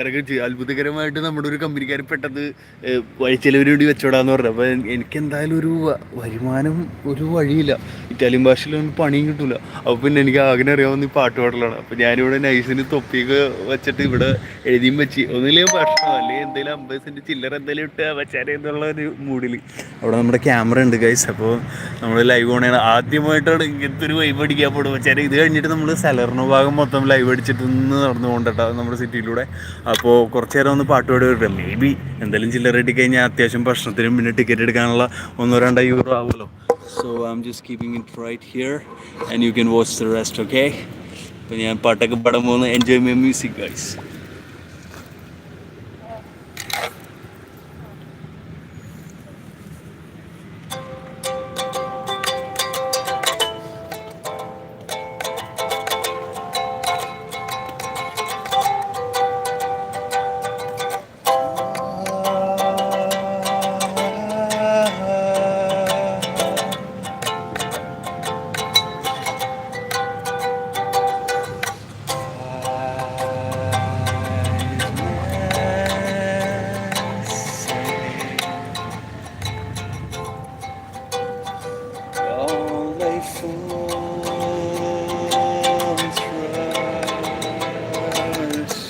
അത്ഭുതകരമായിട്ട് നമ്മുടെ ഒരു കമ്പനിക്കാർ പെട്ടത് വഴിച്ചെലവിന് വേണ്ടി വെച്ചോടാന്ന് പറഞ്ഞു. അപ്പോൾ എനിക്ക് എന്തായാലും ഒരു വരുമാനം ഒരു വഴിയില്ല. ഇറ്റാലിയൻ ഭാഷയിലൊന്നും പണിയും കിട്ടൂല. അപ്പോൾ പിന്നെ എനിക്ക് ആകെ അറിയാവുന്ന പാട്ട് പാടലാണ്. അപ്പോൾ ഞാനിവിടെ നൈസിന് തൊപ്പിയൊക്കെ വെച്ചിട്ട് ഇവിടെ എഴുതിയും വെച്ച്. ഒന്നുമില്ലെങ്കിൽ ഭക്ഷണം? അല്ലെങ്കിൽ എന്തെങ്കിലും അമ്പത് സെന്റ് ചില്ലറ എന്തെങ്കിലും ഇട്ട് വെച്ചാലേ എന്നുള്ള ഒരു മൂഡിൽ അവിടെ നമ്മുടെ ക്യാമറ ഉണ്ട് ഗൈസ് അപ്പോൾ നമ്മൾ ലൈവ് ഓണാണ് ആദ്യമായിട്ടാണ് ഇങ്ങനത്തെ ഒരു വൈബ് അടിക്കാൻ പോകുന്നത് വെച്ചാൽ ഇത് കഴിഞ്ഞിട്ട് നമ്മൾ സലർണ ഭാഗം മൊത്തം ലൈവ് അടിച്ചിട്ട് നിന്ന് നടന്നു പോകണ്ടട്ടോ നമ്മുടെ സിറ്റിയിലൂടെ അപ്പോൾ കുറച്ച് നേരം ഒന്ന് പാട്ട് പാടി വരട്ടെ മേ ബി എന്തായാലും ചില്ലറ കിട്ടി കഴിഞ്ഞാൽ അത്യാവശ്യം ഭക്ഷണത്തിനും പിന്നെ ടിക്കറ്റ് എടുക്കാനുള്ള ഒന്നോ രണ്ടോ യൂറോ ആവുമല്ലോ. So I'm just keeping it right here and you can watch the rest okay അപ്പോൾ ഞാൻ പാട്ടൊക്കെ പാടാൻ പോകുന്ന enjoy my music guys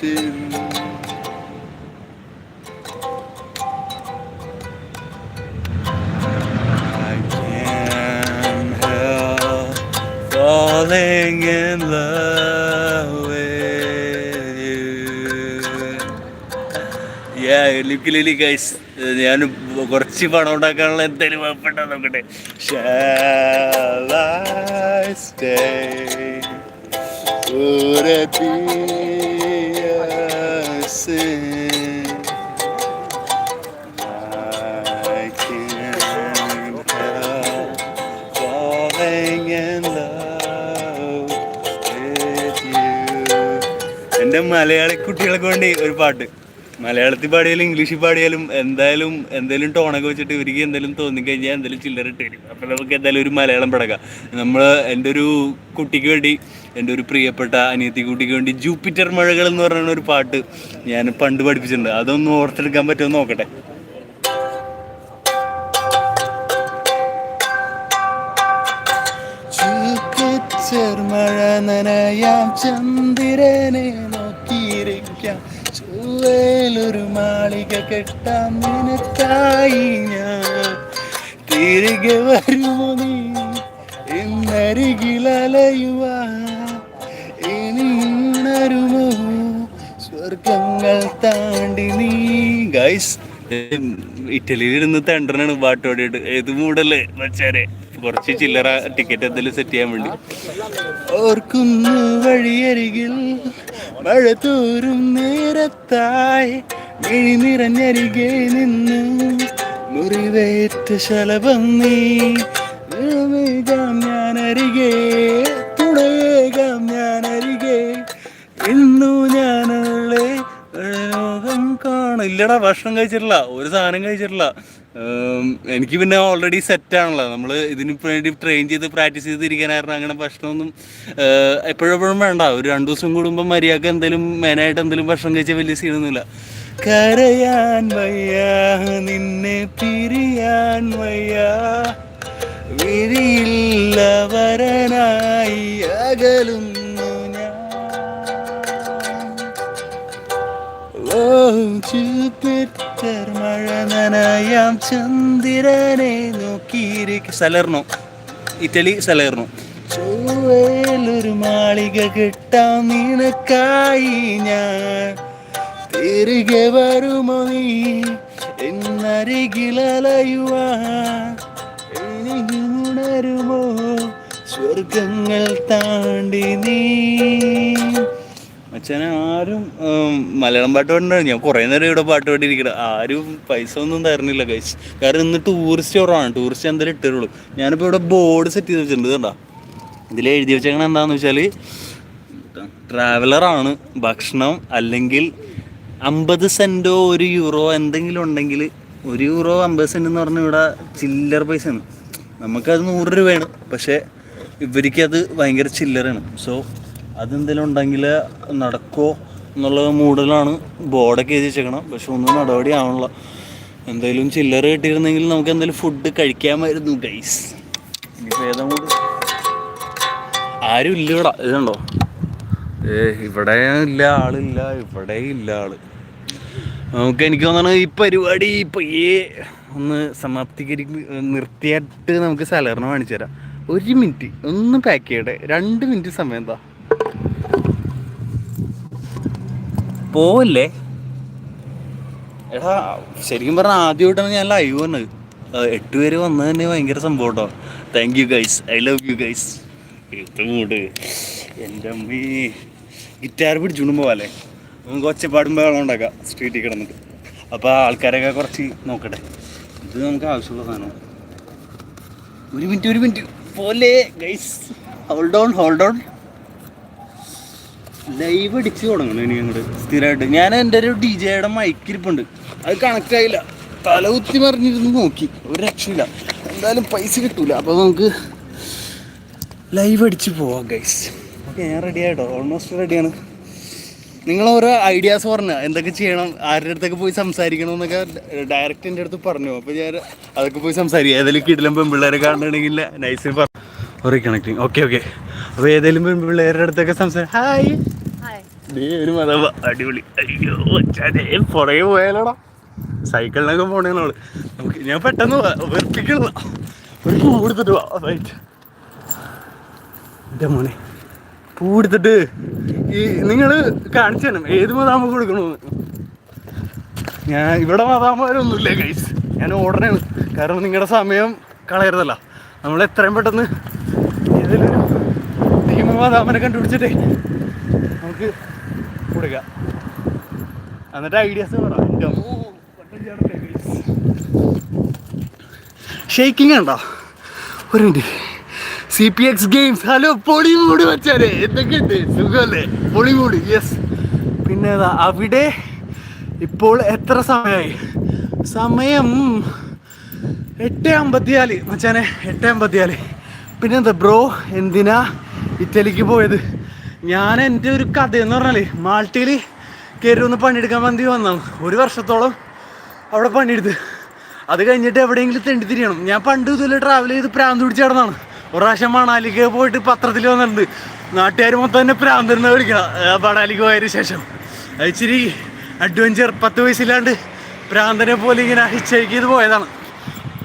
trust in I can't help falling in love with you. Yeah, ലിപ്പിലി guys. ഞാൻ കുറച്ച് പണം ഉണ്ടാക്കാനുള്ള എന്തെങ്കിലും കുഴപ്പമുണ്ടോ നോക്കട്ടെ Shall you. എന്റെ മലയാളി കുട്ടികൾക്ക് വേണ്ടി ഒരു പാട്ട്. മലയാളത്തിൽ പാടിയാലും ഇംഗ്ലീഷിൽ പാടിയാലും എന്തായാലും എന്തെങ്കിലും ടോണൊക്കെ വെച്ചിട്ട് ഇവർക്ക് എന്തെങ്കിലും തോന്നിക്കഴിഞ്ഞാൽ എന്തെങ്കിലും ചില്ലറ ഇട്ട് അപ്പോൾ അപ്പം നമുക്ക് എന്തായാലും ഒരു മലയാളം പടക്കാം. നമ്മൾ എന്റെ ഒരു കുട്ടിക്ക് വേണ്ടി എന്റെ ഒരു പ്രിയപ്പെട്ട അനിയത്തി കുട്ടിക്ക് വേണ്ടി ജൂപ്പിറ്റർ മഴകൾ എന്ന് പറയുന്ന ഒരു പാട്ട് ഞാൻ പണ്ട് പഠിപ്പിച്ചിട്ടുണ്ട്. അതൊന്ന് ഓർത്തെടുക്കാൻ പറ്റുമോ നോക്കട്ടെ. മഴ നനയാം ചന്ദ്രനെ ചുവയിലൊരു മാളിക കെട്ടാം നിനക്കായി ഞാൻ. തിരികെ വരുമോ നീ? എന്നരികിലയുവാ ഇനി ഉണരുമോ? സ്വർഗങ്ങൾ താണ്ടി നീ ഗൈസ് ഇറ്റലിയിൽ ഇരുന്ന് തണ്ടനാണ് പാട്ട് പാടിയിട്ട്. ഏത് മൂടല്ലേ വച്ചാരെ കുറച്ച് ചില്ലറ ടിക്കറ്റ് എന്തെങ്കിലും സെറ്റ് ചെയ്യാൻ വേണ്ടി. ഓർക്കുന്നു വഴിയരികിൽ മഴ തോറും നേരത്തായി മിഴി നിറഞ്ഞരികെ നിന്ന് മുറിവേറ്റ ശലഭം നീ. ഞാനരികെ തുണയേകാം ഞാൻ അരികെ ഇന്നു ഞാനുള്ള ലോകം കാണും. ഇല്ലടാ ഭക്ഷണം കഴിച്ചിട്ടില്ല. ഒരു സാധനം കഴിച്ചിട്ടില്ല. എനിക്ക് പിന്നെ ഓൾറെഡി സെറ്റ് ആണല്ലോ. നമ്മൾ ഇതിന് വേണ്ടി ട്രെയിൻ ചെയ്ത് പ്രാക്ടീസ് ചെയ്തിരിക്കാനായിരുന്നു അങ്ങനെ ഭക്ഷണമൊന്നും എപ്പോഴെപ്പോഴും വേണ്ട. ഒരു രണ്ടു ദിവസം കൂടുമ്പോൾ മര്യാദയ്ക്ക് എന്തെങ്കിലും മെയിനായിട്ട് എന്തെങ്കിലും ഭക്ഷണം കഴിച്ചാൽ വലിയ സീനൊന്നുമില്ല കരയാൻ വയ്യ നിന്നെ പിരിയാൻ വയ്യ. വരനായി അകലും ചന്ദ്രനെ നോക്കിയിരിക്കും സലർണോ ഇറ്റലി സലർണോ ചൊവ്വേലൊരു മാളിക കിട്ടാം നിനക്കായി ഞാൻ. തിരികെ വരുമോ നീ എന്നരികിലലയുവാ ഇനി ഉണരുമോ സ്വർഗങ്ങൾ താണ്ടി നീ? അച്ഛനെ ആരും മലയാളം പാട്ട് പാടുന്നുണ്ട് ഞാൻ കുറേ നേരം ഇവിടെ പാട്ട് പാടിയിരിക്കണം. ആരും പൈസ ഒന്നും തരുന്നില്ല കഴിച്ച് കാരണം ഇന്ന് ടൂറിസ്റ്റ് കുറവാണ്. ടൂറിസ്റ്റ് എന്തായാലും ഇട്ടുള്ളൂ ഞാനിപ്പോൾ ഇവിടെ ബോർഡ് സെറ്റ് ചെയ്ത് വെച്ചിട്ടുണ്ട് കണ്ടാ? ഇതിൽ എഴുതി വെച്ചേക്കണ എന്താണെന്ന് വെച്ചാൽ ട്രാവലറാണ് ഭക്ഷണം അല്ലെങ്കിൽ അമ്പത് സെന്റോ ഒരു യൂറോ എന്തെങ്കിലും ഉണ്ടെങ്കിൽ ഒരു യൂറോ അമ്പത് സെന്റ് എന്ന് പറഞ്ഞാൽ ഇവിടെ ചില്ലറ പൈസയാണ്. നമുക്കത് നൂറ് രൂപയാണ്. പക്ഷേ ഇവർക്ക് അത് ഭയങ്കര ചില്ലറാണ് സോ അതെന്തെങ്കിലും ഉണ്ടെങ്കിൽ നടക്കുമോ എന്നുള്ള മൂഡിലാണ് ബോർഡൊക്കെ എഴുതി വെച്ചേക്കണം പക്ഷെ ഒന്നും നടപടി ആവണില്ല എന്തെങ്കിലും ചില്ലറ കിട്ടിയിരുന്നെങ്കിൽ നമുക്ക് എന്തെങ്കിലും ഫുഡ് കഴിക്കാമായിരുന്നു ഗൈസ് ഇനിയിപ്പോൾ ആരും ഇല്ല ഇവിടെ. ഇതുണ്ടോ ഏ ഇവിടെ ഇല്ല ആളില്ല ഇവിടെ ഇല്ല ആൾ. നമുക്ക് എനിക്ക് തോന്നണ ഈ പരിപാടി പയ്യെ ഒന്ന് സമാപ്തീകരി നിർത്തിയായിട്ട് നമുക്ക് സലറിന് കാണിച്ചു തരാം ഒരു മിനിറ്റ് ഒന്ന് പാക്ക് ചെയ്യട്ടെ? രണ്ട് മിനിറ്റ് സമയം എന്താ? പോവല്ലേ എടാ ശരിക്കും പറഞ്ഞാൽ ആദ്യമായിട്ടാണ് ഞാൻ ലൈവ് വന്നത്. എട്ട് പേര് വന്നത് തന്നെ ഭയങ്കര സംഭവം കേട്ടോ thank you guys I love you guys മൂട് എന്റെ അമ്മീ. ഗിറ്റാർ പിടിച്ചുകൊണ്ട് പോവാല്ലേ? നമുക്ക് ഒച്ചപ്പാടും വെള്ളം ഉണ്ടാക്കാം. സ്ട്രീറ്റിൽ കിടന്നിട്ട്. അപ്പോൾ ആൾക്കാരൊക്കെ കുറച്ച് നോക്കട്ടെ. ഇത് നമുക്ക് ആവശ്യമുള്ള സാധനം ഒരു മിനിറ്റ് ഒരു മിനിറ്റ് പോലെ guys hold on hold on live അടിച്ച് തുടങ്ങണം ഇനി അങ്ങോട്ട് സ്ഥിരമായിട്ട് ഞാൻ എന്റെ ഒരു ഡി ജെയുടെ മൈക്കിരിപ്പുണ്ട് അത് കണക്റ്റ് ആയില്ല. തല കുത്തി മറിഞ്ഞിരുന്ന് നോക്കി. ഒരു രക്ഷയില്ല. എന്തായാലും പൈസ കിട്ടൂല. അപ്പോൾ നമുക്ക് ലൈവ് അടിച്ച് പോവാം ഗൈസ് ഓക്കെ ഞാൻ റെഡി ആയിട്ടോ? ഓൾമോസ്റ്റ് റെഡിയാണ് നിങ്ങൾ ഓരോ ഐഡിയാസ് പറഞ്ഞ. എന്തൊക്കെ ചെയ്യണം? ആരുടെ അടുത്തൊക്കെ പോയി സംസാരിക്കണം എന്നൊക്കെ ഡയറക്റ്റ് എന്റെ അടുത്ത് പറഞ്ഞു. അപ്പോൾ ഞാൻ അതൊക്കെ പോയി സംസാരിക്കും. ഏതെങ്കിലും കിടിലും പെൺപിള്ളേരെ കാണണമെങ്കിൽ നൈസ് പറഞ്ഞു ഒരു കണക്റ്റിങ് ഓക്കെ ഓക്കെ അപ്പോൾ ഏതെങ്കിലും പെൺപിള്ളേരുടെ അടുത്തൊക്കെ സംസാരിക്കും ഹായ് ഒരു മതവ അടിപൊളി. അയ്യോ പുറകെ പോയാലോടാ. സൈക്കിളിനൊക്കെ പോണേ നമുക്ക് ഞാൻ പെട്ടെന്ന് വെറുപ്പിക്കണ ഒരു പൂ എടുത്തിട്ട് വാ റൈറ്റ് എന്റെ മോനെ പൂ ഈ നിങ്ങൾ കാണിച്ചു തരണം. ഏത് മതാമ കൊടുക്കണമെന്ന് ഞാൻ ഇവിടെ മതാമരൊന്നുമില്ല ഗൈസ് ഞാൻ ഓടണേ കാരണം നിങ്ങളുടെ സമയം കളയരുതല്ല. നമ്മൾ എത്രയും പെട്ടെന്ന് ഏതെങ്കിലും ഭീമ മതാമനെ കണ്ടുപിടിച്ചിട്ടേ നമുക്ക് കൊടുക്ക. എന്നിട്ട് ഐഡിയാസ് പറയാം ഷെയ്ക്കിങ് ഉണ്ടോ? ഒരു minute C P X games hello പൊളിമൂട് വെച്ചാലേ എന്തൊക്കെയുണ്ട്? സുഖമല്ലേ? പൊളിമൂട് യെസ് പിന്നെ അവിടെ ഇപ്പോൾ എത്ര സമയമായി സമയം എട്ട് അമ്പത്തിനാല് മച്ചാനെ എട്ട് അമ്പത്തിനാല് പിന്നെ എന്താ ബ്രോ? എന്തിനാ ഇറ്റലിക്ക് പോയത്? ഞാൻ എന്റെ ഒരു കഥ എന്ന് പറഞ്ഞാൽ മാൾട്ടിയിൽ കയറി ഒന്ന് പണിയെടുക്കാൻ വേണ്ടി വന്നതാണ്. ഒരു വർഷത്തോളം അവിടെ പണിയെടുത്ത്. അത് കഴിഞ്ഞിട്ട് എവിടെയെങ്കിലും തെണ്ടി തിരിയണം. ഞാൻ പണ്ട് ഇതുപോലെ ട്രാവൽ ചെയ്ത് പ്രാന്ത് പിടിച്ച് കിടന്നാണ് ഒരു പ്രാവശ്യം മണാലിക്ക് പോയിട്ട് പത്രത്തിൽ വന്നിട്ടുണ്ട്. നാട്ടുകാർ മൊത്തം തന്നെ പ്രാന്തിരുന്ന വിളിക്കണം. മണാലിക്ക് പോയതിന് ശേഷം. ഇച്ചിരി അഡ്വഞ്ചർ പത്ത് വയസ്സില്ലാണ്ട് പ്രാന്തനെ പോലെ ഇങ്ങനെ ഹിച്ചയ്ക്ക് ചെയ്ത് പോയതാണ്.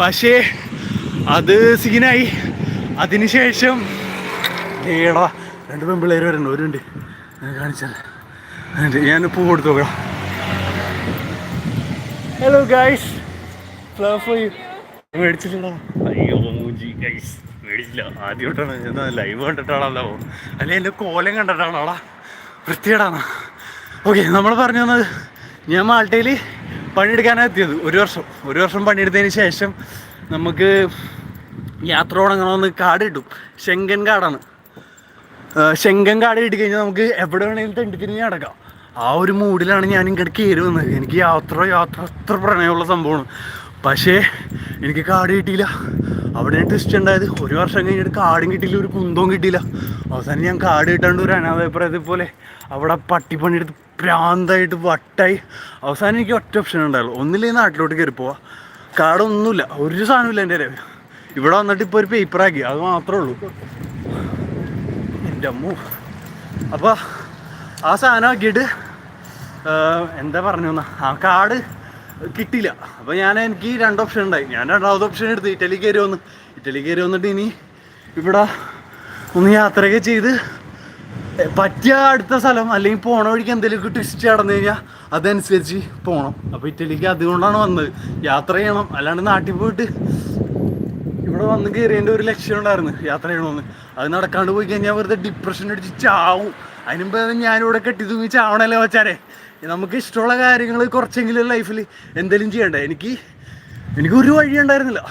പക്ഷേ അത് സീനായി അതിനുശേഷം ഏടാ രണ്ട് പെൺപിള്ളേർ വരണ്ട ഒരുണ്ട്. കാണിച്ചാൽ ഞാൻ പൂ കൊടുത്തു നോക്കാം. ഹലോ ഗൈസ് ഫ്ലവർ മേടിച്ചില്ലടാ അയ്യോ മൂജി ഗൈസ് മേടിച്ചില്ല. ആദ്യമായിട്ടാണ് ഞാൻ ലൈവ് കണ്ടിട്ടാണല്ലോ. അല്ലെ എന്റെ കോലം കണ്ടിട്ടാണോടാ? വൃത്തിയേടാണ് ഓക്കെ നമ്മൾ പറഞ്ഞു തന്നത് ഞാൻ മാൾട്ടയിൽ പണിയെടുക്കാനാണ് എത്തിയത്. ഒരു വർഷം. ഒരു വർഷം പണിയെടുത്തതിന് ശേഷം നമുക്ക് യാത്ര തുടങ്ങണമെന്ന് കാർഡ് കിട്ടും. ശെങ്കൻ കാർഡാണ്. ശെങ്കൻ കാട് കിട്ടി കഴിഞ്ഞാൽ നമുക്ക് എവിടെ വേണമെങ്കിലും തെണ്ടി തിരിഞ്ഞ് നടക്കാം. ആ ഒരു മൂഡിലാണ് ഞാൻ ഇങ്ങോട്ട് കയറി വന്നത്. എനിക്ക് യാത്ര യാത്ര അത്ര പ്രണയമുള്ള സംഭവമാണ്. പക്ഷേ എനിക്ക് കാട് കിട്ടിയില്ല. അവിടെ ട്വിസ്റ്റ് ഉണ്ടായത്. ഒരു വർഷം കഴിഞ്ഞിട്ട് കാടും കിട്ടിയില്ല ഒരു കുന്തവും കിട്ടിയില്ല. അവസാനം ഞാൻ കാട് കിട്ടാണ്ട് ഒരു അനാഥപ്രായത്തെ പോലെ അവിടെ പട്ടിപ്പണിയെടുത്ത് പ്രാന്തായിട്ട് വട്ടായി. അവസാനം എനിക്ക് ഒറ്റ ഓപ്ഷൻ ഉണ്ടായുള്ളൂ ഒന്നില്ലേ നാട്ടിലോട്ട് കയറി പോവാ. കാടൊന്നുമില്ല. ഒരു സാധനമില്ല എന്റെ ഇവിടെ വന്നിട്ട് ഇപ്പോൾ ഒരു പേപ്പറാക്കി അത് മാത്രമേ ഉള്ളൂ. എന്റെ അമ്മു. അപ്പോൾ ആ സാധനം ആക്കിയിട്ട് എന്താ പറഞ്ഞു ആ കാർഡ് കിട്ടിയില്ല. അപ്പോൾ ഞാൻ എനിക്ക് രണ്ട് ഓപ്ഷൻ ഉണ്ടായി. ഞാൻ രണ്ടാമത്തെ ഓപ്ഷൻ എടുത്ത് ഇറ്റലി കയറി വന്ന്. ഇറ്റലി കയറി വന്നിട്ട് ഇനി ഇവിടെ ഒന്ന് യാത്രയൊക്കെ ചെയ്ത് പറ്റിയ അടുത്ത സ്ഥലം അല്ലെങ്കിൽ പോണ വഴിക്ക് എന്തെങ്കിലുമൊക്കെ ട്വിസ്റ്റ് നടന്നു കഴിഞ്ഞാൽ അതനുസരിച്ച് പോകണം അപ്പോൾ ഇറ്റലിക്ക് അതുകൊണ്ടാണ് വന്നത്. യാത്ര ചെയ്യണം. അല്ലാണ്ട് നാട്ടിൽ പോയിട്ട് ഇവിടെ വന്ന് കയറിയതിന്റെ ഒരു ലക്ഷ്യം ഉണ്ടായിരുന്നു. യാത്ര ചെയ്യണമെന്ന് അത് നടക്കാണ്ട് പോയി കഴിഞ്ഞാൽ വെറുതെ ഡിപ്രഷൻ അടിച്ച് ചാവും. അതിനുമ്പ് ഞാനിവിടെ കെട്ടി തൂങ്ങി ചാവണല്ലോ വെച്ചാരെ നമുക്ക് ഇഷ്ടമുള്ള കാര്യങ്ങൾ കുറച്ചെങ്കിലും ലൈഫിൽ എന്തെങ്കിലും ചെയ്യണ്ടേ? എനിക്ക് എനിക്ക് ഒരു വഴി ഉണ്ടായിരുന്നില്ല.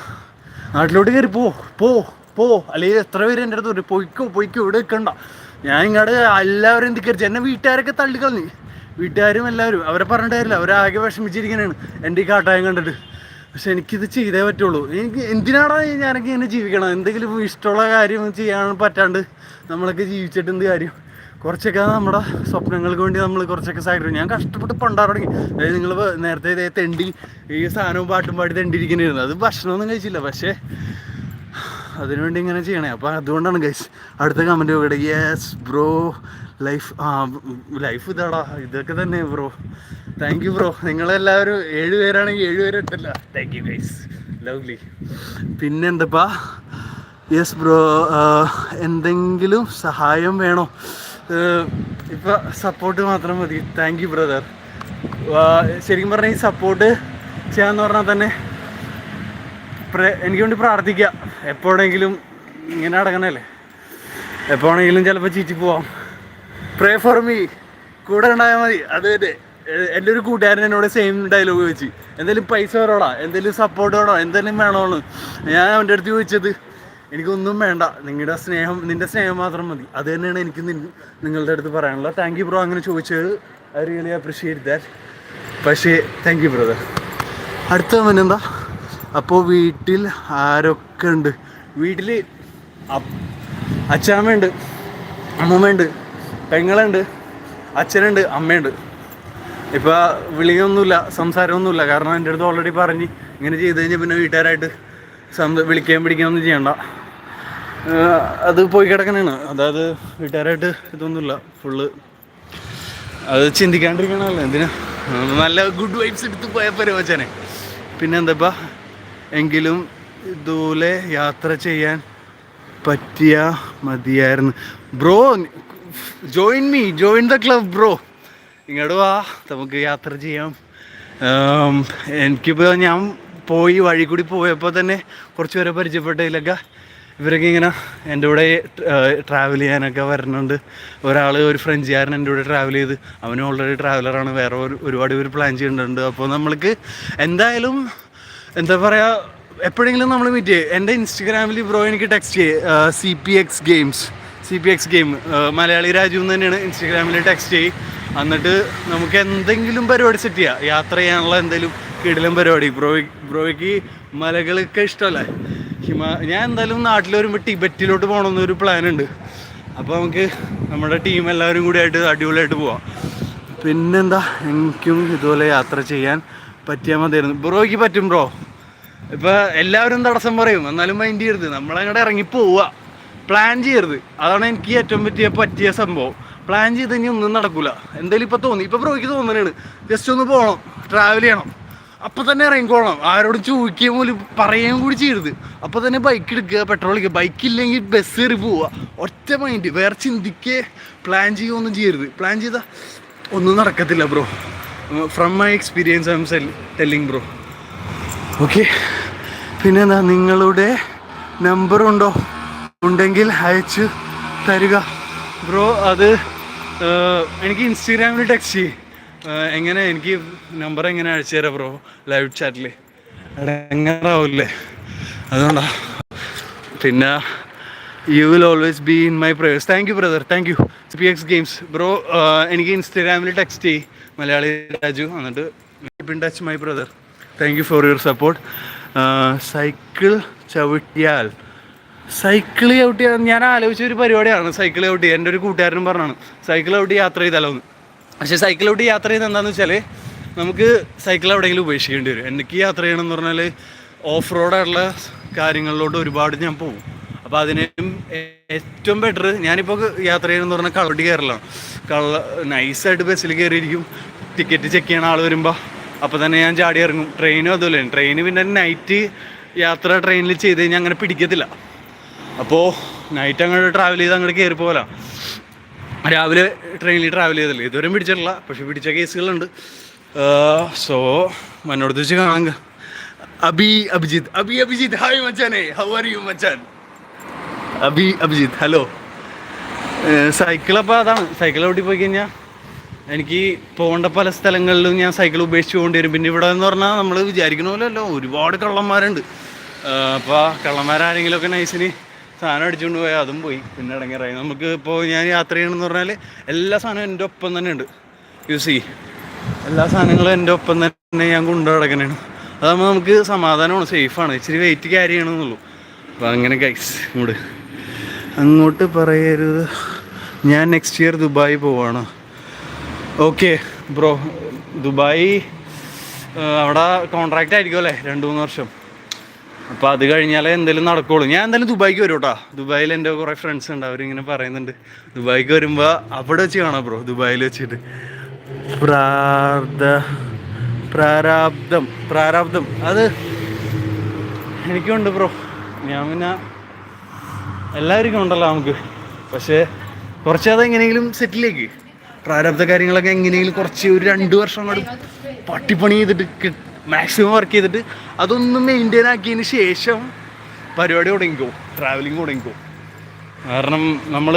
നാട്ടിലോട്ട് കയറി പോ പോ പോ. അല്ലെങ്കിൽ എത്ര പേര് എന്റെ അടുത്ത് വരും? പോയിക്കോ പൊയ്ക്കോ ഇവിടെ നിൽക്കണ്ട. ഞാൻ ഇങ്ങോട്ട് എല്ലാവരും എന്തിക്കരിച്ചു എന്നെ വീട്ടുകാരൊക്കെ തള്ളിക്കളഞ്ഞു വീട്ടുകാരും എല്ലാവരും അവരെ പറഞ്ഞിട്ടായിരുന്നില്ല അവരാകെ വിഷമിച്ചിരിക്കണേണ്. എന്റെ ഈ കാട്ടായം കണ്ടിട്ട്. പക്ഷെ എനിക്കിത് ചെയ്തേ പറ്റുള്ളൂ. എനിക്ക് എന്തിനാടാ ഞാനൊക്കെ ഇങ്ങനെ ജീവിക്കണം എന്തെങ്കിലും ഇഷ്ടമുള്ള കാര്യം ചെയ്യാൻ പറ്റാണ്ട് നമ്മളൊക്കെ ജീവിച്ചിട്ട് എന്ത് കാര്യം? കുറച്ചൊക്കെ നമ്മുടെ സ്വപ്നങ്ങൾക്ക് വേണ്ടി നമ്മൾ കുറച്ചൊക്കെ സൈഡ് ഞാൻ കഷ്ടപ്പെട്ട് പണ്ടാറ് തുടങ്ങി. അതായത് നിങ്ങൾ നേരത്തെ ഇതേ തെണ്ടി ഈ സാധനവും പാട്ടും പാടി തെണ്ടിയിരിക്കണിരുന്നു അത് ഭക്ഷണമൊന്നും കഴിച്ചില്ല. പക്ഷേ അതിനുവേണ്ടി ഇങ്ങനെ ചെയ്യണേ. അപ്പോൾ അതുകൊണ്ടാണ് ഗൈസ് അടുത്ത കമന്റ് ഇവിടെ യെസ് ബ്രോ ലൈഫ് ആ ലൈഫ് ഇതാടാ. ഇതൊക്കെ തന്നെ ബ്രോ താങ്ക് യു ബ്രോ നിങ്ങളെല്ലാവരും ഏഴ് പേരാണെങ്കിൽ ഏഴ് പേര് ഇട്ടല്ല. താങ്ക് യു ഗൈസ് ലവ്ലി പിന്നെ എന്തപ്പാ യെസ് ബ്രോ എന്തെങ്കിലും സഹായം വേണോ? ഇപ്പം സപ്പോർട്ട് മാത്രം മതി. താങ്ക് യു ബ്രദർ ശരിക്കും പറഞ്ഞാൽ ഈ സപ്പോർട്ട് ചെയ്യാന്ന് പറഞ്ഞാൽ തന്നെ എനിക്ക് വേണ്ടി പ്രാർത്ഥിക്കുക എപ്പോഴെങ്കിലും ഇങ്ങനെ അടങ്ങണല്ലേ എപ്പോഴെങ്കിലും ചിലപ്പോൾ ചീറ്റി പോവാം പ്രേ ഫോർ മീ കൂടെ ഉണ്ടായാൽ മതി. അത് തന്നെ എന്റെ ഒരു കൂട്ടുകാരൻ എന്നോട് സെയിം ഡയലോഗ് ചോദിച്ചു. എന്തെങ്കിലും പൈസ വേണോടാ? എന്തെങ്കിലും സപ്പോർട്ട് വേണോ? എന്തെങ്കിലും വേണോന്ന്? ഞാൻ അവന്റെ അടുത്ത് ചോദിച്ചത് എനിക്കൊന്നും വേണ്ട. നിങ്ങളുടെ സ്നേഹം നിന്റെ സ്നേഹം മാത്രം മതി. അത് തന്നെയാണ് എനിക്ക് നിങ്ങളുടെ അടുത്ത് പറയാനുള്ളത്. താങ്ക് യു ബ്രോ അങ്ങനെ ചോദിച്ചത്. ഐ റിയലി അപ്രിഷിയേറ്റ് ദാറ്റ് പക്ഷേ താങ്ക് യു ബ്രദർ അടുത്ത എന്താ? അപ്പോൾ വീട്ടിൽ ആരൊക്കെ ഉണ്ട് വീട്ടിൽ അച്ചാമ്മയുണ്ട് അമ്മമ്മയുണ്ട്. പെങ്ങളുണ്ട് അച്ഛനുണ്ട് അമ്മയുണ്ട്. ഇപ്പോൾ വിളിയൊന്നുമില്ല സംസാരമൊന്നുമില്ല. കാരണം എന്റെ അടുത്ത് ഓൾറെഡി പറഞ്ഞ് ഇങ്ങനെ ചെയ്ത് കഴിഞ്ഞാൽ പിന്നെ വീട്ടുകാരായിട്ട് സം വിളിക്കുകയും പിടിക്കുകയൊന്നും ചെയ്യണ്ട. അത് പോയി കിടക്കണേണ് അതായത് വീട്ടുകാരായിട്ട് ഇതൊന്നുമില്ല ഫുള്ള് അത് ചിന്തിക്കാണ്ടിരിക്കണമല്ലോ എന്തിനാ? നല്ല ഗുഡ് വൈബ്സ് എടുത്ത് പോയ പരവച്ചനെ. പിന്നെ എന്താപ്പാ? എങ്കിലും ഇതുപോലെ യാത്ര ചെയ്യാൻ പറ്റിയ മതിയായിരുന്നു. Bro join me join the club bro ഇങ്ങോട്ട് വാ നമുക്ക് യാത്ര ചെയ്യാം. എനിക്കിപ്പോൾ ഞാൻ പോയി വഴി കൂടി പോയപ്പോൾ തന്നെ കുറച്ച് പേരെ പരിചയപ്പെട്ടതിലൊക്കെ ഇവരൊക്കെ ഇങ്ങനെ എന്റെ കൂടെ ട്രാവൽ ചെയ്യാനൊക്കെ വരുന്നുണ്ട് ഒരാൾ ഒരു ഫ്രഞ്ചുകാരൻ എന്റെ കൂടെ ട്രാവൽ ചെയ്ത് അവന് ഓൾറെഡി ട്രാവലറാണ് വേറെ ഒരു ഒരുപാട് പേര് പ്ലാൻ ചെയ്യുന്നുണ്ട് അപ്പോൾ നമ്മൾക്ക് എന്തായാലും എന്താ പറയുക എപ്പോഴെങ്കിലും നമ്മൾ മീറ്റ് ചെയ്യും. എന്റെ ഇൻസ്റ്റഗ്രാമിൽ ബ്രോ എനിക്ക് ടെക്സ്റ്റ് ചെയ്യേ. C P X games C P X game Malayali Raju എന്ന് തന്നെയാണ് ഇൻസ്റ്റഗ്രാമിൽ ടെക്സ്റ്റ് ചെയ്യും. എന്നിട്ട് നമുക്ക് എന്തെങ്കിലും പരിപാടി സെറ്റ് ചെയ്യാം. യാത്ര ചെയ്യാനുള്ള എന്തെങ്കിലും കിടിലും പരിപാടി. ബ്രോ ബ്രോയ്ക്ക് മലകളൊക്കെ ഇഷ്ടമല്ലേ ഹിമ ഞാൻ എന്തായാലും നാട്ടിൽ വരുമ്പോൾ ടിബറ്റിലോട്ട് പോകണമെന്നൊരു പ്ലാൻ ഉണ്ട്. അപ്പോൾ നമുക്ക് നമ്മുടെ ടീം എല്ലാവരും കൂടി ആയിട്ട് അടിപൊളിയായിട്ട് പോവാം. പിന്നെന്താ? എനിക്കും ഇതുപോലെ യാത്ര ചെയ്യാൻ പറ്റിയാൽ മതിയായിരുന്നു. ബ്രോയ്ക്ക് പറ്റും ബ്രോ. ഇപ്പം എല്ലാവരും തടസ്സം പറയും. എന്നാലും മൈൻഡ് ചെയ്യരുത്. നമ്മളങ്ങോട്ട് ഇറങ്ങി പോവുക പ്ലാൻ ചെയ്യരുത്. അതാണ് എനിക്ക് ഏറ്റവും പറ്റിയ പറ്റിയ സംഭവം. പ്ലാൻ ചെയ്ത് ഇനി ഒന്നും നടക്കൂല. എന്തായാലും ഇപ്പം തോന്നി. ഇപ്പം ബ്രോയ്ക്ക് തോന്നണാണ്. ജസ്റ്റ് ഒന്ന് പോകണം ട്രാവൽ ചെയ്യണം. അപ്പം തന്നെ ഇറങ്ങിക്കോളണം. ആരോടും ചോദിക്കുകയും പോലും പറയുകയും കൂടി ചെയ്യരുത്. അപ്പൊ തന്നെ ബൈക്ക് എടുക്കുക പെട്രോൾ എടുക്കുക ബൈക്ക് ഇല്ലെങ്കിൽ ബസ് കയറി പോവുക. ഒറ്റ മൈൻഡ് വേറെ ചിന്തിക്കേ പ്ലാൻ ചെയ്യുകയൊന്നും ചെയ്യരുത്. പ്ലാൻ ചെയ്താൽ ഒന്നും നടക്കത്തില്ല bro from my experience I'm self telling bro okay പിന്നെന്താ? നിങ്ങളുടെ നമ്പർ ഉണ്ടോ? ഉണ്ടെങ്കിൽ അയച്ചു തരിക. ബ്രോ അത് എനിക്ക് ഇൻസ്റ്റഗ്രാമിൽ ടെക്സ്റ്റ് ചെയ്യ്. എങ്ങനെ എനിക്ക് നമ്പർ എങ്ങനെ അയച്ചു തരാം ബ്രോ ലൈവ് ചാറ്റിൽ എങ്ങനാവില്ലേ അതുകൊണ്ടാ. പിന്നെ you will always be in my prayers thank you brother thank you P X games bro എനിക്ക് ഇൻസ്റ്റഗ്രാമിൽ ടെക്സ്റ്റ് ചെയ്യ്. മലയാളി രാജു എന്നിട്ട് in touch my brother thank you for your support cycle ചവിട്ടിയാൽ cycle ചവിട്ടി ഞാൻ ആലോചിച്ച ഒരു പരിപാടിയാണ് സൈക്കിൾ ചവിട്ടി എന്റെ ഒരു കൂട്ടുകാരനും പറഞ്ഞാണ് സൈക്കിൾ ചവിട്ടി യാത്ര ചെയ്താലോ എന്ന്. പക്ഷേ സൈക്കിൾ ചവിട്ടി യാത്ര ചെയ്യുന്നത് എന്താണെന്ന് വെച്ചാൽ നമുക്ക് സൈക്കിൾ എവിടെയെങ്കിലും ഉപേക്ഷിക്കേണ്ടി വരും. എനിക്ക് യാത്ര ചെയ്യണം എന്ന് പറഞ്ഞാൽ ഓഫ് റോഡായിട്ടുള്ള കാര്യങ്ങളിലോട്ട് ഒരുപാട് ഞാൻ പോകും. അപ്പോൾ അതിനും ഏറ്റവും ബെറ്റർ ഞാനിപ്പോൾ യാത്ര ചെയ്യണമെന്ന് പറഞ്ഞാൽ കളവട്ടി കയറലാണ് കള്ള നൈസായിട്ട് ബസ്സിൽ കയറിയിരിക്കും ടിക്കറ്റ് ചെക്ക് ചെയ്യണ ആൾ വരുമ്പോൾ അപ്പോൾ തന്നെ ഞാൻ ചാടി ഇറങ്ങും. ട്രെയിനും അതുപോലെ ട്രെയിന് പിന്നെ നൈറ്റ് യാത്ര ട്രെയിനിൽ ചെയ്ത് കഴിഞ്ഞാൽ അങ്ങനെ പിടിക്കത്തില്ല. അപ്പോൾ നൈറ്റ് അങ്ങോട്ട് ട്രാവൽ ചെയ്ത് അങ്ങോട്ട് കയറി പോകലാം രാവിലെ ട്രെയിനിൽ ട്രാവൽ ചെയ്തല്ലേ? ഇതുവരെയും പിടിച്ചിട്ടില്ല പക്ഷെ പിടിച്ച കേസുകളുണ്ട്. സോ മനോടത്ത് വെച്ച് കാണാങ്ക അബി അഭിജിത്ത്. അബി അഭിജിത്ത്. ഹായ് മച്ചാനെ. ഹൗ ആർ യു മച്ചാൻ? അബി അഭിജിത്ത്. ഹലോ സൈക്കിൾ അപ്പോൾ അതാണ്. സൈക്കിൾ ഓടി പോയി കഴിഞ്ഞാൽ എനിക്ക് പോകേണ്ട പല സ്ഥലങ്ങളിലും ഞാൻ സൈക്കിൾ ഉപേക്ഷിച്ച് പോകേണ്ടി വരും. പിന്നെ ഇവിടെ എന്ന് പറഞ്ഞാൽ നമ്മൾ വിചാരിക്കണമല്ലോ ഒരുപാട് കള്ളന്മാരുണ്ട്. അപ്പോൾ കള്ളന്മാരാരെങ്കിലുമൊക്കെ നൈസിന് സാധനം അടിച്ചുകൊണ്ട് പോയാൽ അതും പോയി. പിന്നെ ഇടങ്ങേറായി. നമുക്ക് ഇപ്പോൾ ഞാൻ യാത്ര ചെയ്യണമെന്ന് പറഞ്ഞാൽ എല്ലാ സാധനവും എന്റെ ഒപ്പം തന്നെ ഉണ്ട്. യൂസ് ചെയ്യും എല്ലാ സാധനങ്ങളും എന്റെ ഒപ്പം തന്നെ ഞാൻ കൊണ്ടു നടക്കണേണ്. അതാകുമ്പോൾ നമുക്ക് സമാധാനമാണ് സേഫാണ് ഇച്ചിരി വെയിറ്റ് ക്യാരി ചെയ്യണമെന്നുള്ളൂ അപ്പോൾ അങ്ങനെ ഗൈസ് ഇങ്ങോട്ട്. അങ്ങോട്ട് പറയരുത്. ഞാൻ നെക്സ്റ്റ് ഇയർ ദുബായി പോവാണ്. ഓക്കെ ബ്രോ ദുബായി അവിടെ കോൺട്രാക്റ്റ് ആയിരിക്കും അല്ലേ? രണ്ട് മൂന്ന് വർഷം. അപ്പോൾ അത് കഴിഞ്ഞാലേ എന്തെങ്കിലും നടക്കുള്ളൂ. ഞാൻ എന്തായാലും ദുബായിക്ക് വരും കേട്ടോ ദുബായിൽ എന്റെ കുറേ ഫ്രണ്ട്സ് ഉണ്ട്. അവരിങ്ങനെ പറയുന്നുണ്ട്. ദുബായിക്ക് വരുമ്പോൾ അവിടെ വെച്ച് കാണാം ബ്രോ. ദുബായിൽ വെച്ചിട്ട്. പ്രാർത്ഥ പ്രാരാബ്ദം പ്രാരാബ്ദം. അത് എനിക്കുണ്ട് ബ്രോ. ഞാൻ പിന്നെ എല്ലാവർക്കും ഉണ്ടല്ലോ നമുക്ക്. പക്ഷേ കുറച്ച് അത് എങ്ങനെയെങ്കിലും സെറ്റിലേക്ക് പ്രാരബ്ധ കാര്യങ്ങളൊക്കെ എങ്ങനെയെങ്കിലും കുറച്ച് ഒരു രണ്ട് വർഷം കൂടി പട്ടിപ്പണി ചെയ്തിട്ട് മാക്സിമം വർക്ക് ചെയ്തിട്ട് അതൊന്നും മെയിന്റെയിൻ ആക്കിയതിന് ശേഷം പരിപാടി തുടങ്ങിക്കോ ട്രാവലിംഗ് തുടങ്ങിക്കോ. കാരണം നമ്മൾ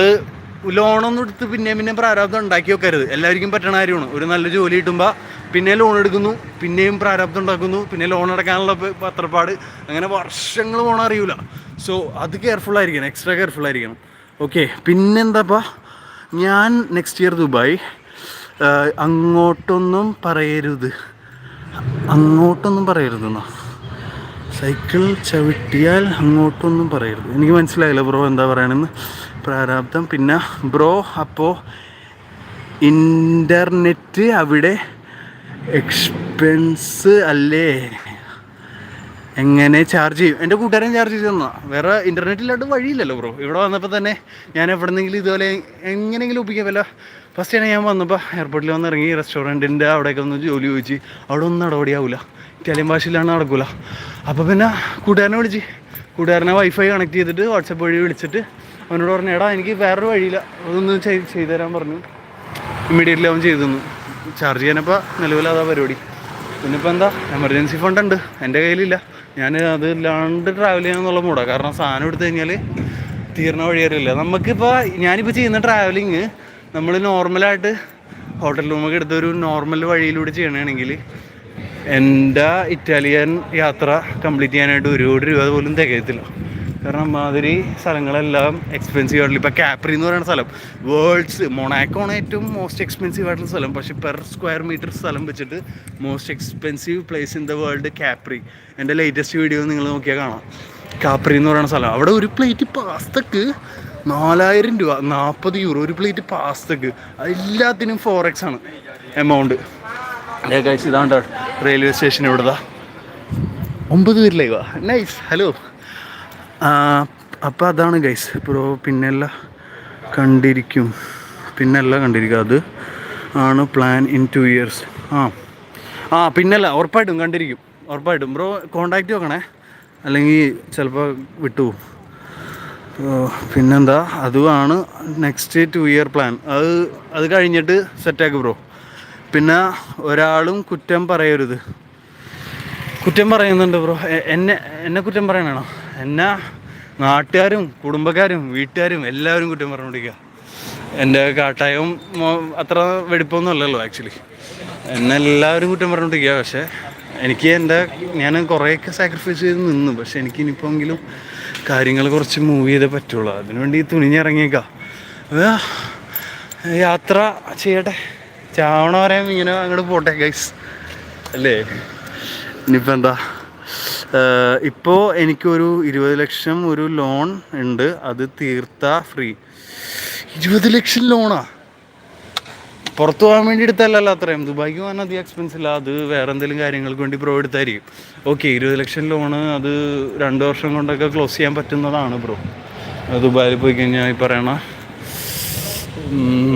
ലോണൊന്നും എടുത്ത് പിന്നെ പിന്നെ പ്രാരാബ്ദം ഉണ്ടാക്കി വെക്കരുത്. എല്ലാവർക്കും പറ്റണ കാര്യമാണ്. ഒരു നല്ല ജോലി കിട്ടുമ്പോൾ പിന്നെ ലോൺ എടുക്കുന്നു പിന്നെയും പ്രാരാബ്ദം ഉണ്ടാക്കുന്നു പിന്നെ ലോൺ അടക്കാനുള്ള പത്രപ്പാട് അങ്ങനെ വർഷങ്ങൾ പോകണം അറിയില്ല സോ അത് കെയർഫുൾ ആയിരിക്കണം എക്സ്ട്രാ കെയർഫുൾ ആയിരിക്കണം. ഓക്കെ പിന്നെന്താപ്പാ? ഞാൻ നെക്സ്റ്റ് ഇയർ ദുബായ്. അങ്ങോട്ടൊന്നും പറയരുത്. അങ്ങോട്ടൊന്നും പറയരുതെന്നോ. സൈക്കിൾ ചവിട്ടിയാൽ അങ്ങോട്ടൊന്നും പറയരുത്. എനിക്ക് മനസ്സിലായില്ല ബ്രോ എന്താ പറയണമെന്ന് പ്രാരാബ്ദം. പിന്നെ ബ്രോ അപ്പോൾ ഇന്റർനെറ്റ് അവിടെ എക്സ്പെൻസ് അല്ലേ? എങ്ങനെ ചാർജ് ചെയ്യും? എന്റെ കൂട്ടുകാരൻ ചാർജ് ചെയ്ത് വേറെ ഇന്റർനെറ്റ് ഇല്ലാണ്ട് വഴിയില്ലല്ലോ ബ്രോ. ഇവിടെ വന്നപ്പോൾ തന്നെ ഞാൻ എവിടെന്നെങ്കിലും ഇതുപോലെ എങ്ങനെയെങ്കിലും ഒപ്പിക്കാൻ പറ്റില്ല ഫസ്റ്റ് തന്നെ ഞാൻ വന്നപ്പോൾ എയർപോർട്ടിൽ വന്ന് ഇറങ്ങി റെസ്റ്റോറന്റിന്റെ അവിടെയൊക്കെ ഒന്ന് ജോലി ചോദിച്ച്. അവിടെ ഒന്നും നടപടിയാവില്ല ഇറ്റാലിയൻ ഭാഷയിലാണ് നടക്കൂല. അപ്പോൾ പിന്നെ കൂട്ടുകാരനെ വിളിച്ച്. കൂട്ടുകാരനെ വൈഫൈ കണക്ട് ചെയ്തിട്ട് വാട്സപ്പ് വഴി വിളിച്ചിട്ട് അവനോട് പറഞ്ഞു എടാ എനിക്ക് വേറൊരു വഴിയില്ല. അതൊന്ന് ചെയ്ത് തരാൻ പറഞ്ഞു. ഇമ്മീഡിയറ്റ്ലി അവൻ ചെയ്തു തന്നു. ചാർജ് ചെയ്യാനപ്പോൾ നിലവിൽ അതാ പരിപാടി. പിന്നെ ഇപ്പോൾ എന്താ? എമർജൻസി ഫണ്ട് ഉണ്ട്. എന്റെ കയ്യിലില്ല. ഞാൻ അത് ഇല്ലാണ്ട് ട്രാവൽ ചെയ്യാന്നുള്ള മൂടാണ് കാരണം സാധനം എടുത്തു കഴിഞ്ഞാൽ തീർന്ന വഴിയറിയില്ല. നമുക്കിപ്പോൾ ഞാനിപ്പോൾ ചെയ്യുന്ന ട്രാവലിങ് നമ്മൾ നോർമലായിട്ട് ഹോട്ടൽ റൂമൊക്കെ എടുത്ത ഒരു നോർമൽ വഴിയിലൂടെ ചെയ്യണമെങ്കിൽ എന്റെ ഇറ്റാലിയൻ യാത്ര കംപ്ലീറ്റ് ചെയ്യാനായിട്ട് ഒരു കോടി രൂപ പോലും തികയത്തില്ല. കാരണം മാതിരി സ്ഥലങ്ങളെല്ലാം എക്സ്പെൻസീവ് ആയിട്ടുള്ള ഇപ്പോൾ കാപ്രി എന്ന് പറയുന്ന സ്ഥലം വേൾഡ്സ് മൊണാക്കോ ആണ് ഏറ്റവും മോസ്റ്റ് എക്സ്പെൻസീവ് ആയിട്ടുള്ള സ്ഥലം. പക്ഷേ പെർ സ്ക്വയർ മീറ്റർ സ്ഥലം വെച്ചിട്ട് most expensive place in the world Capri എന്റെ ലേറ്റസ്റ്റ് വീഡിയോ നിങ്ങൾ നോക്കിയാൽ കാണാം. കാപ്രി എന്ന് പറയുന്ന സ്ഥലം. അവിടെ ഒരു പ്ലേറ്റ് പാസ്തക്ക് നാലായിരം രൂപ നാൽപ്പത് യൂറോ ഒരു പ്ലേറ്റ് പാസ്തക്ക് എല്ലാത്തിനും ഫോർ എക്സ് ആണ് എമൗണ്ട് കഴിച്ച് ഇതാണ്ട റെയിൽവേ സ്റ്റേഷൻ ഇവിടുതാ. ഒമ്പത് പേരിലേക്കാ നൈസ് ഹലോ അപ്പോൾ അതാണ് ഗൈസ് ബ്രോ പിന്നെല്ലാം കണ്ടിരിക്കും. പിന്നെല്ലാം കണ്ടിരിക്കും. അത് ആണ് പ്ലാൻ ഇൻ ടു ഇയേഴ്സ് ആ. ആ പിന്നല്ല ഉറപ്പായിട്ടും കണ്ടിരിക്കും. ഉറപ്പായിട്ടും. ബ്രോ കോണ്ടാക്റ്റ് നോക്കണേ അല്ലെങ്കിൽ ചിലപ്പോൾ വിട്ടുപോകും പിന്നെന്താ? അതുമാണ് നെക്സ്റ്റ് ടു ഇയർ പ്ലാൻ അത് അത് കഴിഞ്ഞിട്ട് സെറ്റാക്ക് ബ്രോ പിന്നെ ഒരാളും കുറ്റം പറയരുത്. കുറ്റം പറയുന്നുണ്ട് ബ്രോ എന്നെ എന്നെ കുറ്റം പറയണോ എന്നെ നാട്ടുകാരും കുടുംബക്കാരും വീട്ടുകാരും എല്ലാവരും കുറ്റം പറഞ്ഞുകൊണ്ടിരിക്കുക എന്റെ കാട്ടായവും അത്ര വെടിപ്പൊന്നും അല്ലല്ലോ ആക്ച്വലി എന്നെ എല്ലാവരും കുറ്റം പറഞ്ഞുകൊണ്ടിരിക്കുക പക്ഷേ എനിക്ക് എന്റെ ഞാൻ കുറേയൊക്കെ സാക്രിഫൈസ് ചെയ്ത് നിന്നു. പക്ഷേ എനിക്ക് ഇനിയിപ്പോഴെങ്കിലും കാര്യങ്ങൾ കുറച്ച് മൂവ് ചെയ്തേ പറ്റുള്ളൂ. അതിനുവേണ്ടി തുണിഞ്ഞിറങ്ങിയേക്കാം യാത്ര ചെയ്യട്ടെ. ചാവണ വരെ ഇങ്ങനെ അങ്ങോട്ട് പോട്ടെ ഗൈസ് അല്ലേ? ഇനിയിപ്പോൾ എന്താ ഇപ്പോൾ എനിക്കൊരു ഇരുപത് ലക്ഷം ഒരു ലോൺ ഉണ്ട്. അത് തീർത്താ ഫ്രീ ഇരുപത് ലക്ഷം ലോണാ പുറത്ത് പോകാൻ വേണ്ടി എടുത്തല്ലല്ലോ അത്രയും. ദുബായിക്ക് പോകാൻ അധികം എക്സ്പെൻസ് ഇല്ല. അത് വേറെ എന്തെങ്കിലും കാര്യങ്ങൾക്ക് വേണ്ടി ബ്രോ എടുത്തായിരിക്കും. ഓക്കെ ഇരുപത് ലക്ഷം ലോണ് അത് രണ്ട് വർഷം കൊണ്ടൊക്കെ ക്ലോസ് ചെയ്യാൻ പറ്റുന്നതാണ് ബ്രോ ദുബായിൽ പോയി കഴിഞ്ഞാൽ ഈ പറയണ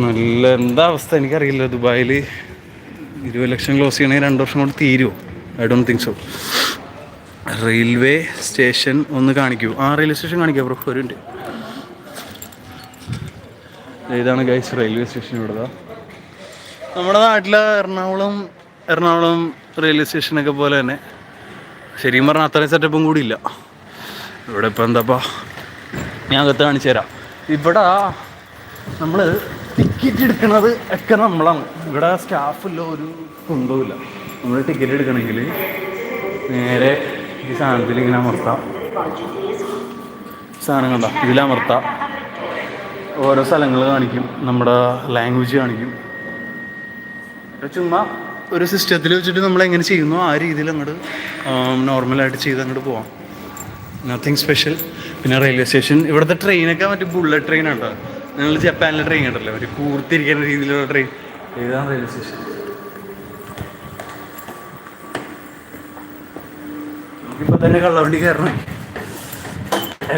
നല്ല എന്താ അവസ്ഥ എനിക്കറിയില്ല. ദുബായിൽ ഇരുപത് ലക്ഷം ക്ലോസ് ചെയ്യണമെങ്കിൽ രണ്ട് വർഷം കൊണ്ട് തീരുമോ I don't think so railway station ഒന്ന് കാണിക്കൂ. ആ റെയിൽവേ സ്റ്റേഷൻ കാണിക്കാം ബ്രോ ഒരു ഇതാണ് ഗൈസ് റെയിൽവേ സ്റ്റേഷൻ ഇവിടുത്തെ. നമ്മുടെ നാട്ടിലെ എറണാകുളം എറണാകുളം റെയിൽവേ സ്റ്റേഷനൊക്കെ പോലെ തന്നെ. ശരിക്കും പറഞ്ഞാൽ അത്രയും സെറ്റപ്പും കൂടി ഇല്ല ഇവിടെ ഇപ്പം എന്താപ്പാ? ഞാൻ അകത്ത് കാണിച്ചു തരാം. ഇവിടെ നമ്മൾ ടിക്കറ്റ് എടുക്കണത് ഒക്കെ നമ്മളാണ്. ഇവിടെ സ്റ്റാഫില്ല ഒരു കുന്തവുമില്ല നമ്മൾ ടിക്കറ്റ് എടുക്കണമെങ്കിൽ നേരെ ഈ സാധനത്തിൽ ഇങ്ങനെ അമർത്താം. സാധനം കണ്ട? ഇതിലമർത്താം. ഓരോ സ്ഥലങ്ങൾ കാണിക്കും. നമ്മുടെ ലാംഗ്വേജ് കാണിക്കും. ചുമ്മാ ഒരു സിസ്റ്റത്തിൽ വെച്ചിട്ട് നമ്മൾ എങ്ങനെ ചെയ്യുന്നു ആ രീതിയിൽ അങ്ങോട്ട് നോർമലായിട്ട് ചെയ്ത് അങ്ങോട്ട് പോവാം. നത്തിങ് സ്പെഷ്യൽ പിന്നെ റെയിൽവേ സ്റ്റേഷൻ ഇവിടുത്തെ ട്രെയിനൊക്കെ മറ്റേ ബുള്ളറ്റ് ട്രെയിൻ ഉണ്ടോ നിങ്ങൾ ജപ്പാനിലെ ട്രെയിൻ ഉണ്ടല്ലോ. ഒരു കൂർത്തിരിക്കുന്ന രീതിയിലുള്ള ട്രെയിൻ ഏതാണ് റെയിൽവേ സ്റ്റേഷൻ നമുക്കിപ്പോൾ തന്നെ കള്ളവണ്ടി കയറണം.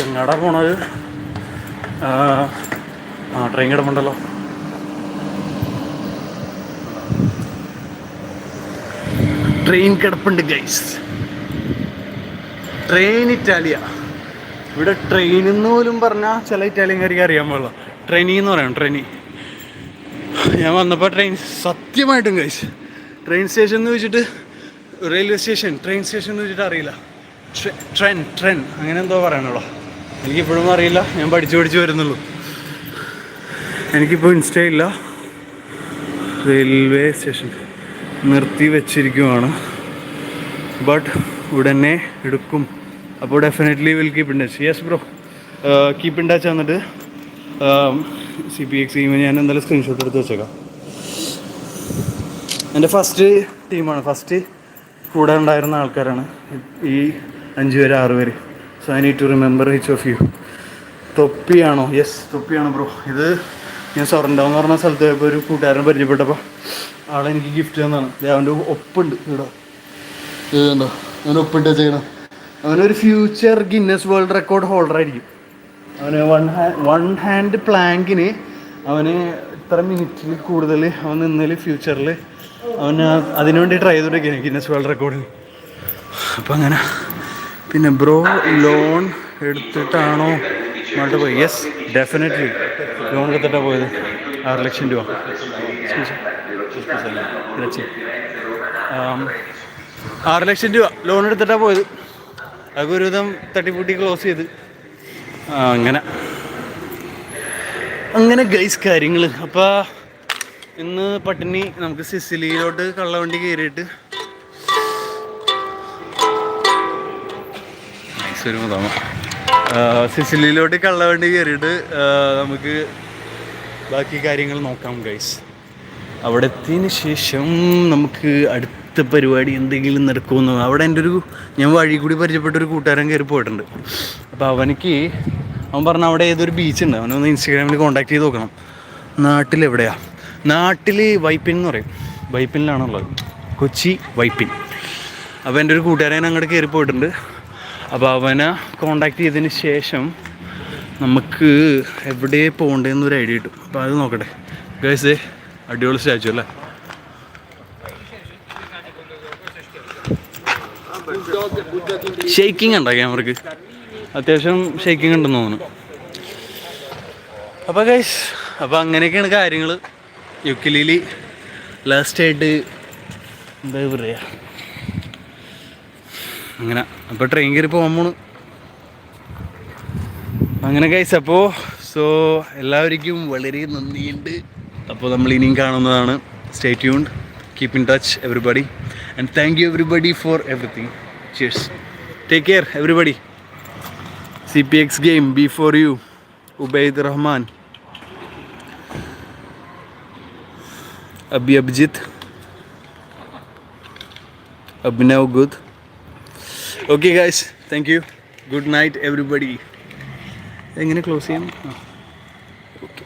എങ്ങടാ പോണത്? ആ, ട്രെയിൻ കിടപ്പുണ്ടല്ലോ. ട്രെയിൻ കിടപ്പുണ്ട് ഗൈസ് ട്രെയിൻ ഇറ്റാലിയ. ഇവിടെ ട്രെയിൻ എന്ന് പോലും പറഞ്ഞാൽ ചില ഇറ്റാലിയൻകാർക്ക് അറിയാൻ പാടില്ല. ട്രെയിനി എന്ന് പറയാം ട്രെയിനി. ഞാൻ വന്നപ്പോൾ ട്രെയിൻ സത്യമായിട്ടും ഗൈസ് ട്രെയിൻ സ്റ്റേഷൻ എന്ന് വെച്ചിട്ട് റെയിൽവേ സ്റ്റേഷൻ ട്രെയിൻ സ്റ്റേഷൻ എന്ന് വെച്ചിട്ട് അറിയില്ല. ട്രെ- ട്രെൻ ട്രെൻ. അങ്ങനെ എന്തോ പറയാനുള്ളോ. എനിക്കിപ്പോഴും അറിയില്ല. ഞാൻ പഠിച്ചു പഠിച്ചു വരുന്നുള്ളൂ. എനിക്കിപ്പോൾ ഇൻസ്റ്റയില്ല. Railway station. നിർത്തി വെച്ചിരിക്കുവാണ് ബട്ട് ഉടനെ എടുക്കും. അപ്പോൾ definitely will keep in touch yes bro keep in touch വന്നിട്ട് സി പി എക്സ് ടീം ഞാൻ എന്തായാലും സ്ക്രീൻഷോട്ട് എടുത്ത് വെച്ചേക്കാം. എന്റെ ഫസ്റ്റ് ടീമാണ് ഫസ്റ്റ് കൂടെ ഉണ്ടായിരുന്ന ആൾക്കാരാണ്. ഈ അഞ്ച് പേര് ആറ് പേര്. So I need to remember which of you തൊപ്പിയാണോ? Yes തൊപ്പിയാണ് ബ്രോ ഇത് ഞാൻ സൊറണ്ടോ എന്ന് പറഞ്ഞ സ്ഥലത്ത് പോയപ്പോൾ ഒരു കൂട്ടുകാരനെ പരിചയപ്പെട്ടപ്പോൾ ആളെനിക്ക് ഗിഫ്റ്റ് തന്നാണ്. അവന്റെ ഒപ്പുണ്ട് ഇവിടെ ഇതുണ്ടോ അവൻ ഒപ്പിട്ട് ചെയ്യണം അവനൊരു future Guinness world record holder ആയിരിക്കും. അവന് വൺ ഹാൻഡ് വൺ ഹാൻഡ് പ്ലാങ്കിന് അവന് ഇത്ര മിനിറ്റിൽ കൂടുതൽ അവൻ നിന്നതിൽ ഫ്യൂച്ചറിൽ അവന് അതിനു വേണ്ടി ട്രൈ ചെയ്തോണ്ടിരിക്കുകയാണ് ഗിന്നസ് വേൾഡ് റെക്കോർഡിൽ അപ്പം അങ്ങനെ പിന്നെ ബ്രോ ലോൺ എടുത്തിട്ടാണോ അങ്ങോട്ട് പോയി യെസ് ഡെഫിനറ്റ്ലി ലോൺ എടുത്തിട്ടാണ് പോയത്. ആറ് ലക്ഷം രൂപ. ആം, ആറ് ലക്ഷം രൂപ. ലോൺ എടുത്തിട്ടാണ് പോയത്. അതൊക്കെ ഒരുവിധം തട്ടിപ്പൂട്ടി ക്ലോസ് ചെയ്ത്. അങ്ങനെ. അങ്ങനെ ഗൈസ് കാര്യങ്ങൾ അപ്പോൾ ഇന്ന് പട്ടിണി നമുക്ക് സിസിലിയിലോട്ട് കള്ളവണ്ടി കയറിയിട്ട് നൈസ് ഒരു മുതമ സിസിലിയിലോട്ട് കള്ളവണ്ടി കയറിയിട്ട് നമുക്ക് ബാക്കി കാര്യങ്ങൾ നോക്കാം ഗൈസ് അവിടെ എത്തിയതിന് ശേഷം നമുക്ക് അടുത്ത പരിപാടി എന്തെങ്കിലും നടക്കുമെന്ന് അവിടെ എന്റെ ഒരു ഞാൻ വഴി കൂടി പരിചയപ്പെട്ട ഒരു കൂട്ടുകാരൻ കയറി പോയിട്ടുണ്ട്. അപ്പോൾ അവനക്ക് അവൻ പറഞ്ഞ അവിടെ ഏതൊരു ബീച്ച് ഉണ്ട്. അവനൊന്ന് ഇൻസ്റ്റാഗ്രാമിൽ കോൺടാക്ട് ചെയ്ത് നോക്കണം. നാട്ടിലെവിടെയാ നാട്ടിൽ വൈപ്പിൻ എന്ന് പറയും. വൈപ്പിനിലാണുള്ളത്. കൊച്ചി വൈപ്പിൻ. അപ്പോൾ എന്റെ ഒരു കൂട്ടുകാരൻ അങ്ങോട്ട് കയറി പോയിട്ടുണ്ട്. അപ്പോൾ അവനെ കോണ്ടാക്ട് ചെയ്തതിന് ശേഷം നമുക്ക് എവിടെ പോകേണ്ടതെന്നൊരു ഐഡിയ കിട്ടും. അപ്പോൾ അത് നോക്കട്ടെ. ഗൈസ് അടിപൊളി സ്റ്റാച്ചു അല്ലേ? ഷേക്കിംഗ് ഉണ്ടോ ക്യാമറക്ക് അത്യാവശ്യം ഷെയ്ക്കിംഗ് ഉണ്ടെന്ന് തോന്നുന്നു. അപ്പോൾ ഗൈസ് അപ്പോൾ അങ്ങനെയൊക്കെയാണ് കാര്യങ്ങൾ യുക്കിലിയിൽ ലാസ്റ്റായിട്ട് എന്താ പറയുക അങ്ങനെ. അപ്പോൾ ട്രെയിൻ കയറി പോകാൻ പോണു. അങ്ങനെ കൈസ് അപ്പോൾ സോ എല്ലാവർക്കും വളരെ നന്ദിയുണ്ട്. അപ്പോൾ നമ്മൾ ഇനിയും കാണുന്നതാണ്. Stay tuned keep in touch everybody and thank you everybody for everything cheers take care everybody C P X game B for you Ubaid Rahman Abi Abhijith Abhinav ഗുദ് okay guys thank you good night everybody എങ്ങനെ close ചെയ്യാം? Okay